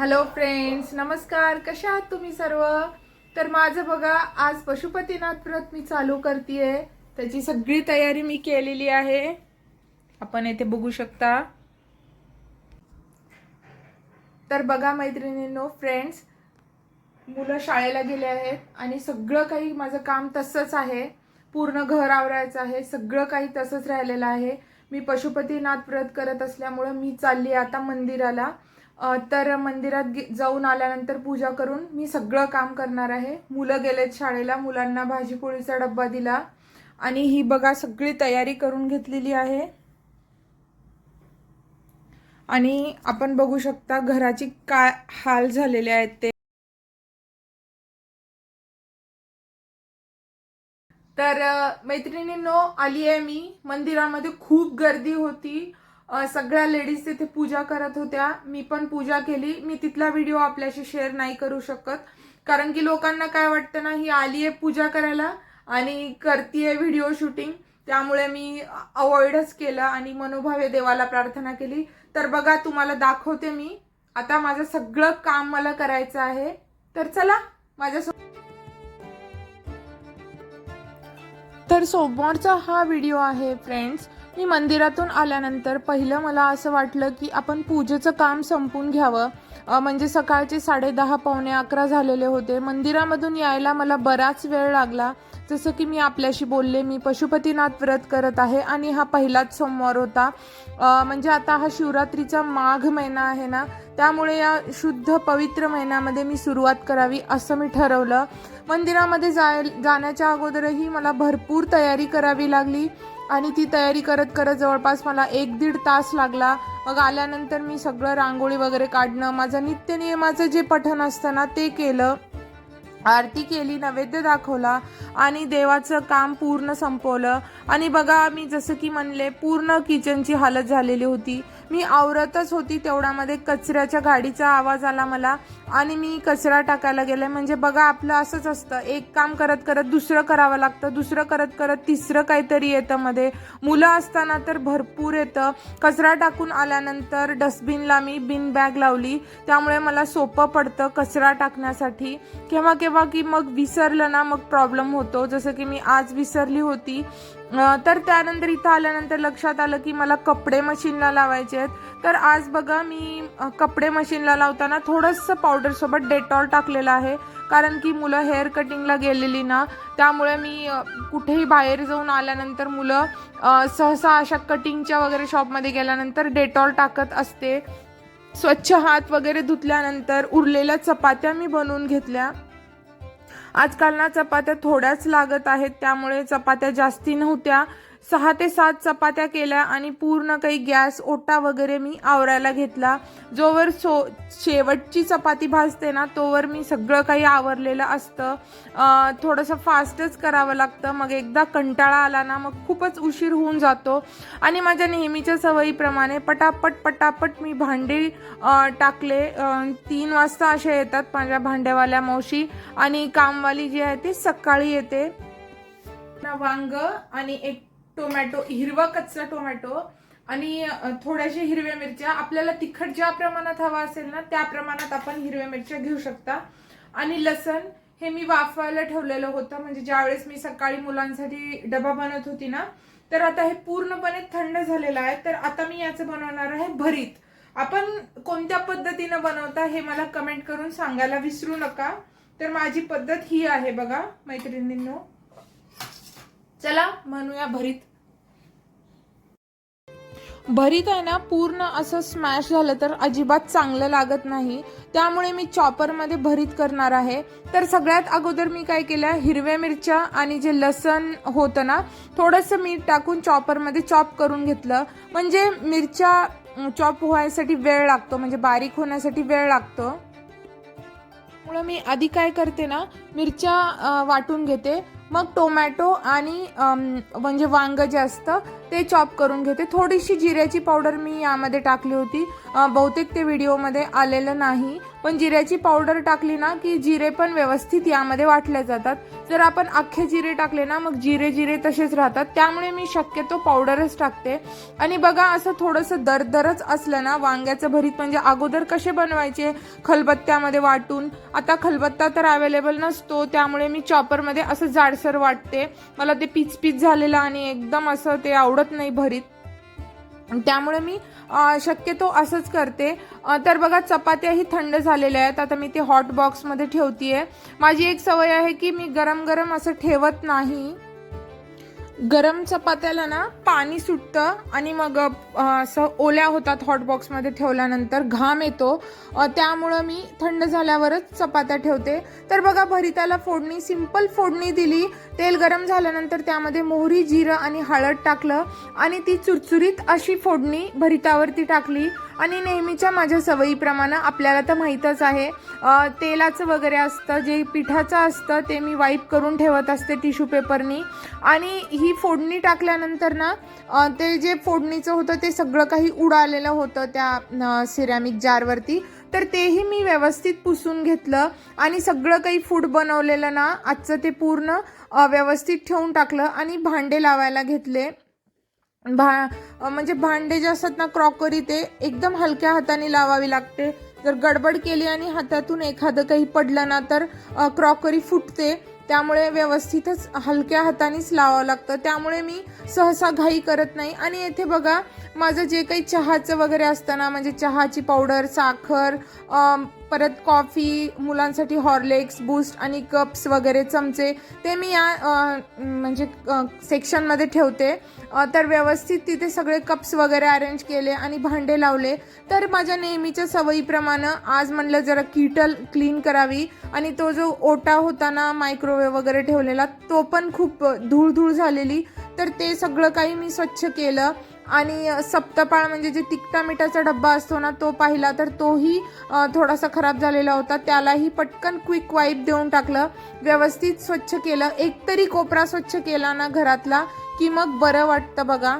Hello friends नमस्कार. कशा आहात तुम्ही सर्व? तर माझं बघा आज पशुपतीनाथ व्रत मी चालू करतेय. त्याची सगळी तयारी मी केलेली आहे. आपण येथे बघू शकता. तर बघा मैत्रिणींनो फ्रेंड्स मुलं शाळेला गेले आहेत आणि सगळं काही माझं काम तसंच आहे. पूर्ण घर आवरायचं आहे. सगळं काही तसंच राहिलेलं आहे. मी पशुपतीनाथ व्रत करत असल्यामुळं मी चालली आता मंदिराला. तर मंदिरात गे- जाऊन आल्यानंतर पूजा करून मी सगळं काम करणार आहे. मुलं गेलेत शाळेला मुलांना भाजीपोळीचा डब्बा दिला. आणि ही बघा सगळी तयारी करून घेतलेली आहे. आणि आपण बघू शकता घराची काय हाल झालेले आहेत ते. तर मैत्रिणींनो आली आहे मी. मंदिरामध्ये खूप गर्दी होती. सगळ्या लेडीज तिथे पूजा करत होत्या. मी पण पूजा केली. मी तिथला व्हिडिओ आपल्याशी शेअर नाही करू शकत. कारण की लोकांना काय वाटतं ना ही आली आहे पूजा करायला आणि करतीये व्हिडिओ शूटिंग त्यामुळे मी अवॉइडच केलं आणि मनोभावे देवाला प्रार्थना केली. तर बघा तुम्हाला दाखवते मी. आता माझं सगळं काम मला करायचं आहे. तर चला माझ्यासोबत तर सोमवारचा हा व्हिडिओ आहे फ्रेंड्स मी मंदिरातून आल्यानंतर पहिलं मला असं वाटलं की आपण पूजेचं काम संपून घ्यावं. म्हणजे सकाळचे साडेदहा पावणे अकरा झालेले होते. मंदिरामधून यायला मला बराच वेळ लागला. जसं की मी आपल्याशी बोलले मी पशुपतीनाथ व्रत करत आहे आणि हा पहिलाच सोमवार होता. म्हणजे आता हा शिवरात्रीचा माघ महिना आहे ना त्यामुळे या शुद्ध पवित्र महिन्यामध्ये मी सुरुवात करावी असं मी ठरवलं. मंदिरामध्ये जाय जाण्याच्या अगोदरही मला भरपूर तयारी करावी लागली. आणि ती तयारी करत करत जवळपास मला एक दीड तास लागला. मग आल्यानंतर मी सगळं रांगोळी वगैरे काढणं माझं नित्यनियमाचं जे पठण असतं ना ते केलं. आरती केली नैवेद्य दाखवला आणि देवाचं काम पूर्ण संपवलं. आणि बघा मी जसं की म्हणले पूर्ण किचनची हालत झालेली होती. मी आवरतच होती तेवढ्यामध्ये कचऱ्याच्या गाडीचा आवाज आला मला आणि मी कचरा टाकायला गेले. म्हणजे बघा आपलं असंच असतं. एक काम करत करत दुसरं करावं लागतं दुसरं करत करत तिसरं काहीतरी येतं मध्ये. मुलं असताना तर भरपूर येतं. कचरा टाकून आल्यानंतर डस्टबिनला मी बिन बॅग लावली. त्यामुळे मला सोपं पडतं कचरा टाकण्यासाठी. केव्हा जेव्हा की मग विसरलं ना मग प्रॉब्लेम होतो. जसं की मी आज विसरली होती. तर त्यानंतर इथं आल्यानंतर लक्षात आलं की मला कपडे मशीनला लावायचे आहेत. तर आज बघा मी कपडे मशीनला लावताना थोडंसं पावडरसोबत डेटॉल टाकलेलं आहे. कारण की मुलं हेअर कटिंगला गेलेली ना त्यामुळे मी कुठेही बाहेर जाऊन आल्यानंतर मुलं सहसा अशा कटिंगच्या वगैरे शॉपमध्ये गेल्यानंतर डेटॉल टाकत असते. स्वच्छ हात वगैरे धुतल्यानंतर उरलेल्या चपात्या मी बनवून घेतल्या. आजकाल ना चपात्या थोड्याच लागत आहेत त्यामुळे चपात्या जास्ती नव्हत्या. सहा ते सात चपात्या केल्या आणि पूर्ण काही गॅस ओटा वगैरे मी आवरायला घेतला. जोवर सो शेवटची चपाती भाजते ना तोवर मी सगळं काही आवरलेलं असतं. थोडंसं फास्टच करावं लागतं. मग एकदा कंटाळा आला ना मग खूपच उशीर होऊन जातो. आणि माझ्या नेहमीच्या सवयीप्रमाणे पटापट पटापट मी भांडे टाकले. तीन वाजता असे येतात माझ्या भांड्यावाल्या मावशी आणि कामवाली जी आहे ती सकाळी येते. ना वांग आणि एक टोमॅटो हिरवा कच्चा टोमॅटो आणि थोड्याशा हिरव्या मिरच्या. आपल्याला तिखट ज्या प्रमाणात हवा असेल ना त्या प्रमाणात आपण हिरव्या मिरच्या घेऊ शकता. आणि लसण हे मी वाफवायला ठेवलेलं होतं. म्हणजे ज्यावेळेस मी सकाळी मुलांसाठी डबा बनवत होती ना तर आता हे पूर्णपणे थंड झालेलं आहे. तर आता मी याचं बनवणार आहे भरीत. आपण कोणत्या पद्धतीनं बनवता हे मला कमेंट करून सांगायला विसरू नका. तर माझी पद्धत ही आहे बघा मैत्रिणींनो. चला म्हणूया भरीत. भरीत आहे ना पूर्ण असं स्मॅश झालं तर अजिबात चांगलं लागत नाही. त्यामुळे मी चॉपरमध्ये भरीत करणार आहे. तर सगळ्यात अगोदर मी काय केलं हिरव्या मिरच्या आणि जे लसण होतं ना थोडंसं मीठ टाकून चॉपरमध्ये चॉप करून घेतलं. म्हणजे मिरच्या चॉप व्हायसाठी वेळ लागतो म्हणजे बारीक होण्यासाठी वेळ लागतो. त्यामुळे मी आधी काय करते ना मिरच्या वाटून घेते. मग टोमॅटो आणि म्हणजे वांगं जे असतं ते चॉप करून घेते. थोडीशी जिऱ्याची पावडर मी यामध्ये टाकली होती. बहुतेक ते व्हिडिओमध्ये आलेलं नाही. पण जिऱ्याची पावडर टाकली ना की जिरे पण व्यवस्थित यामध्ये वाटले जातात. जर आपण अख्खे जिरे टाकले ना मग जिरे जिरे तसेच राहतात. त्यामुळे मी शक्यतो पावडरच टाकते. आणि बघा असं थोडंसं दरदरच असलं ना वांग्याचं भरीत म्हणजे अगोदर कसे बनवायचे? खलबत्त्यामध्ये वाटून. आता खलबत्ता तर अवेलेबल नसतो त्यामुळे मी चॉपरमध्ये असं जाडसर वाटते. मला ते पीच पीच झालेलं आणि एकदम असं ते आवडत नाही भरीत. त्यामुळे मी शक्यतो असंच करते. तर बघा चपात्याही थंड झालेल्या आहेत. आता मी ते हॉट बॉक्समध्ये ठेवतीये. माझी एक सवय आहे की मी गरम गरम असं ठेवत नाही. गरम चपात्याला ना पाणी सुटतं आणि मग असं ओल्या होतात हॉट बॉक्समध्ये ठेवल्यानंतर घाम येतो. त्यामुळं मी थंड झाल्यावरच चपात्या ठेवते. तर बघा भरिताला फोडणी सिंपल फोडणी दिली. तेल गरम झाल्यानंतर त्यामध्ये मोहरी जिरं आणि हळद टाकलं आणि ती चुरचुरीत अशी फोडणी भरितावरती टाकली. आणि नेहमीच्या माझ्या सवयीप्रमाणे आपल्याला तर माहीतच आहे तेलाचं वगैरे असतं जे पिठाचं असतं ते मी वाईप करून ठेवत असते टिश्यू पेपरनी आणि ही फोडणी टाकल्यानंतर ना ते जे फोडणीचं होतं ते सगळं काही उडालेलं होतं त्या सिरॅमिक जारवरती तर तेही मी व्यवस्थित पुसून घेतलं आणि सगळं काही फूड बनवलेलं ना आजचं ते पूर्ण व्यवस्थित ठेवून टाकलं आणि भांडे लावायला घेतले. भा म्हणजे भांडे जे असतात ना क्रॉकरी ते एकदम हलक्या हाताने लावावी लागते. जर गडबड केली आणि हातातून एखादं काही पडलं ना तर क्रॉकरी फुटते. त्यामुळे व्यवस्थितच हलक्या हातानेच लावावं लागतं. त्यामुळे मी सहसा घाई करत नाही. आणि येथे बघा माझं जे काही चहाचं वगैरे असतं ना म्हणजे चहाची पावडर साखर परत कॉफी मुलांसाठी हॉर्लेक्स बूस्ट आणि कप्स वगैरे चमचे ते मी या म्हणजे सेक्शनमध्ये ठेवते. तर व्यवस्थित तिथे सगळे कप्स वगैरे अरेंज केले आणि भांडे लावले. तर माझ्या नेहमीच्या सवयीप्रमाणे आज म्हणलं जरा किटल क्लीन करावी आणि तो जो ओटा होता ना मायक्रोवेव्ह वगैरे ठेवलेला तो पण खूप धूळ धूळ झालेली. तर ते सगळं काही मी स्वच्छ केलं. आणि सप्तपाळ म्हणजे जे तिखटा मिठाचा डब्बा असतो ना तो पाहिला तर तोही थोडासा खराब झालेला होता. त्यालाही पटकन क्विक वाईप देऊन टाकलं व्यवस्थित स्वच्छ केलं. एक तरी कोपरा स्वच्छ केला ना घरातला की मग बरं वाटतं बघा.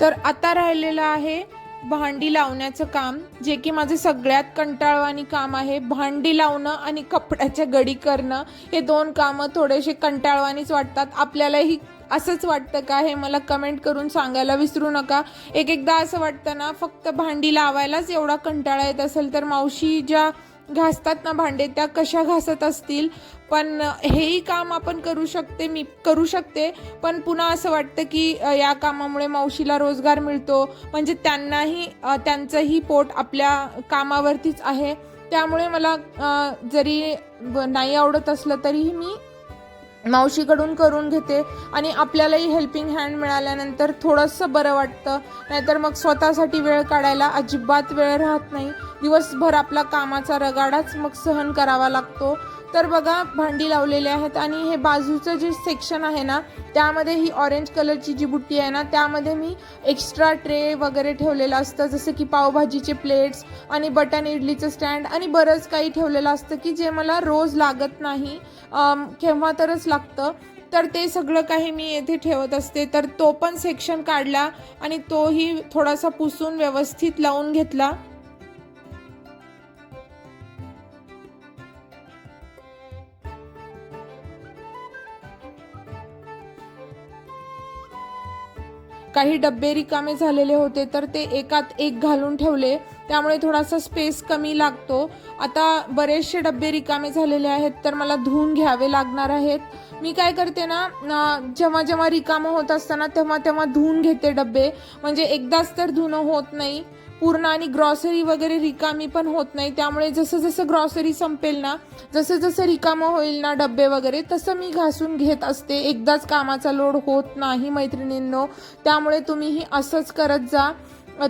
तर आता राहिलेलं आहे भांडी लावण्याचं काम जे की माझं सगळ्यात कंटाळवाणी काम आहे. भांडी लावणं आणि कपड्याच्या गडी करणं हे दोन कामं थोडेसे कंटाळवाणीच वाटतात. आपल्यालाही असंच वाटतं का? हे मला कमेंट करून सांगायला विसरू नका. एक एकदा असं वाटतं ना फक्त भांडी लावायलाच एवढा कंटाळा येत असेल तर मावशी ज्या घासतात ना भांडे त्या कशा घासत असतील? पण हेही काम आपण करू शकते मी करू शकते. पण पुन्हा असं वाटतं की या कामामुळे मावशीला रोजगार मिळतो. म्हणजे त्यांनाही त्यांचंही पोट आपल्या कामावरतीच आहे. त्यामुळे मला जरी नाही आवडत असलं तरीही मी मावशीकडून करून घेते आणि आपल्यालाही हेल्पिंग हँड मिळाल्यानंतर थोडंसं बरं वाटतं. नाहीतर मग स्वतःसाठी वेळ काढायला अजिबात वेळ राहत नाही. दिवसभर आपला कामाचा रगाडाच मग सहन करावा लागतो. तर बघा भांडी लावलेली आहेत आणि हे बाजूचं जे सेक्शन आहे ना त्यामध्ये ही ऑरेंज कलरची जी बुट्टी आहे ना त्यामध्ये मी एक्स्ट्रा ट्रे वगैरे ठेवलेलं असतं. जसं की पावभाजीचे प्लेट्स आणि बटन इडलीचं स्टँड आणि बरंच काही ठेवलेलं असतं की जे मला रोज लागत नाही केव्हा तरच लागतं. तर ते सगळं काही मी येथे ठेवत असते. तर तो पण सेक्शन काढला आणि तोही थोडासा पुसून व्यवस्थित लावून घेतला. काही डब्बे रिकामे झालेले होते तर ते एकात एक घालून ठेवले. त्यामुळे थोडासा स्पेस कमी लागतो. आता बरेचसे डब्बे रिकामे झालेले आहेत तर मला धुवून घ्यावे लागणार आहेत. मी काय करते ना जेव्हा जेव्हा रिकामं होत असताना तेव्हा तेव्हा धुवून घेते डब्बे. म्हणजे एकदाच तर धुणं होत नाही. पूर्ण आणि ग्रॉसरी वगैरे रिकामी पण होत नाही. त्यामुळे जसं जसं ग्रॉसरी संपेल ना जसं जसं रिकामं होईल ना डब्बे वगैरे तसं मी घासून घेत असते. एकदाच कामाचा लोड होत नाही मैत्रिणींनो. त्यामुळे तुम्हीही असंच करत जा.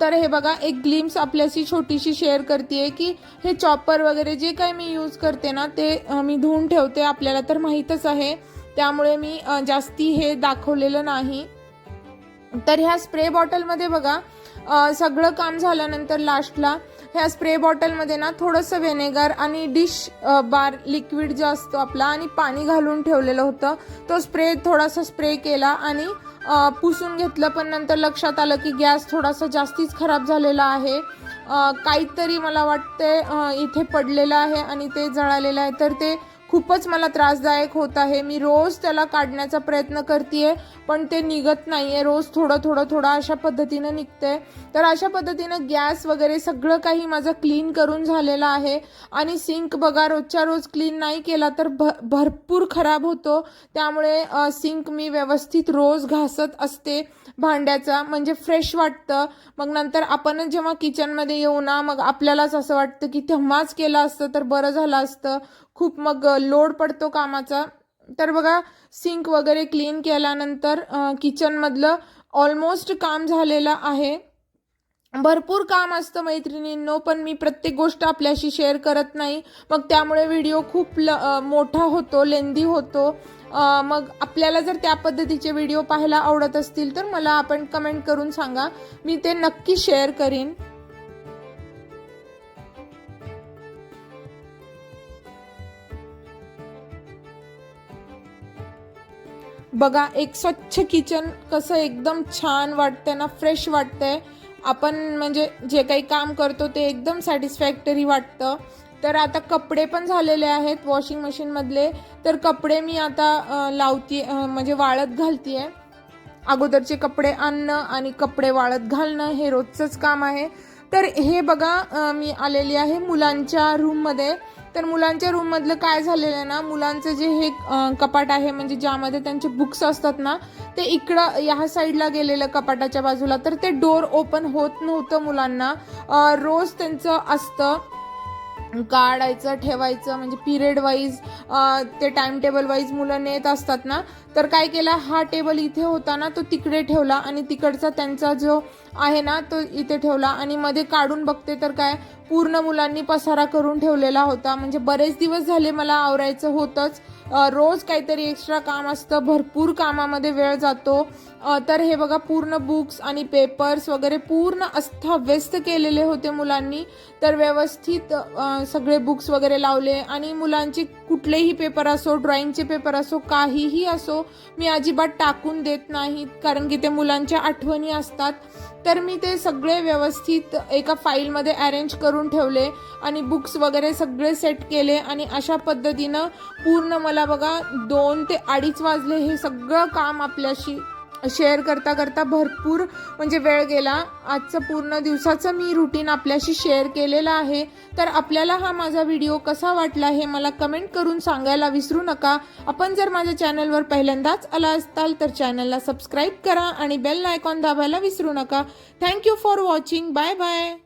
तर हे बघा एक ग्लिम्स आपल्याशी छोटीशी शेअर करते की हे चॉपर वगैरे जे काही मी यूज करते ना ते मी धुवून ठेवते आपल्याला तर माहीतच आहे. त्यामुळे मी जास्ती हे दाखवलेलं नाही. तर ह्या स्प्रे बॉटलमध्ये बघा सगळं काम झाल्यानंतर लास्टला ह्या स्प्रे बॉटलमध्ये ना थोडंसं व्हिनेगर आणि डिश बार लिक्विड जो असतो आपला आणि पाणी घालून ठेवलेलं होतं. तो स्प्रे थोडासा स्प्रे केला आणि पुसून घेतलं. पण नंतर लक्षात आलं की गॅस थोडासा जास्तीच खराब झालेला आहे. काहीतरी मला वाटते इथे पडलेलं आहे आणि ते जळालेलं आहे. तर ते खूपच मला त्रासदायक होत आहे. मी रोज त्याला काढण्याचा प्रयत्न करते पण ते निघत नाही आहे रोज थोडं थोडं थोडं अशा पद्धतीनं निघते तर अशा पद्धतीनं गॅस वगैरे सगळं काही माझं क्लीन करून झालेलं आहे. आणि सिंक बघा रोजच्या रोज क्लीन नाही केला तर भ भरपूर खराब होतो. त्यामुळे सिंक मी व्यवस्थित रोज घासत असते भांड्याचा. म्हणजे फ्रेश वाटतं. मग नंतर आपण जेव्हा किचनमध्ये येऊ ना मग आपल्यालाच असं वाटतं की तेव्हाच केलं असतं तर बरं झालं असतं. खूप मग लोड पडतो कामाचा. तर बघा सिंक वगैरे क्लीन केल्यानंतर किचनमधलं ऑलमोस्ट काम झालेलं आहे. भरपूर काम असतं मैत्रिणींनो पण मी प्रत्येक गोष्ट आपल्याशी शेअर करत नाही. मग त्यामुळे व्हिडिओ खूप ल मोठा होतो लेंदी होतो. मग आपल्याला जर त्या पद्धतीचे व्हिडिओ पाहायला आवडत असतील तर मला आपण कमेंट करून सांगा. मी ते नक्की शेअर करीन. बघा एक स्वच्छ किचन कसं एकदम छान वाटतंय ना फ्रेश वाटतंय. आपण म्हणजे जे काही काम करतो ते एकदम सॅटिस्फॅक्टरी वाटतं. तर आता कपडे पण झालेले आहेत वॉशिंग मशीनमधले तर कपडे मी आता लावते लावती म्हणजे वाळत घालतीये. अगोदरचे कपडे आणणं आणि कपडे वाळत घालणं हे रोजचंच काम आहे. तर हे बघा मी आलेली आहे मुलांच्या रूममध्ये तर मुलांच्या रूममधलं काय झालेलं आहे ना मुलांचं जे हे कपाट आहे म्हणजे ज्यामध्ये त्यांचे बुक्स असतात ना ते इकडं ह्या साईडला गेलेलं कपाटाच्या बाजूला तर ते डोर ओपन होत नव्हतं मुलांना. रोज त्यांचं असतं काढायचं ठेवायचं म्हणजे पिरियड वाईज ते टाइम टेबल वाईज मुलं नेत असतात ना. तर काय केला हा टेबल इथे होता ना तो तिकडे ठेवला आणि तिकडचा त्यांचा जो आहे ना तो इथे ठेवला. आणि मध्ये काढून बघते तर काय पूर्ण मुलांनी पसारा करून ठेवलेला होता. म्हणजे बरेच दिवस झाले मला आवरायचं होतंच. रोज काहीतरी एक्स्ट्रा काम असतं. भरपूर कामामध्ये वेळ जातो. तर हे बघा पूर्ण बुक्स आणि पेपर्स वगैरे पूर्ण अस्ताव्यस्त केलेले होते मुलांनी. तर व्यवस्थित सगळे बुक्स वगैरे लावले. आणि मुलांचे कुठलेही पेपर असो ड्रॉइंगचे पेपर असो काहीही असो मी अजिबात टाकून देत नाही. कारण की ते मुलांच्या आठवणी असतात. तर मी ते सगळे व्यवस्थित एका फाईलमध्ये अरेंज करून ठेवले आणि बुक्स वगैरे सगळे सेट केले आणि अशा पद्धतीनं पूर्ण मला बघा दोन ते अडीच वाजले हे सगळं काम आपल्याशी शेअर करता करता भरपूर म्हणजे वेळ गेला. आजचं पूर्ण दिवसाचं मी रुटीन आपल्याशी शेअर केलेलं आहे. तर आपल्याला हा माझा व्हिडिओ कसा वाटला हे मला कमेंट करून सांगायला विसरू नका. आपण जर माझ्या चॅनलवर पहिल्यांदाच आला असताल तर चॅनलला सबस्क्राईब करा आणि बेल आयकॉन दाबायला विसरू नका. Thank you for watching bye bye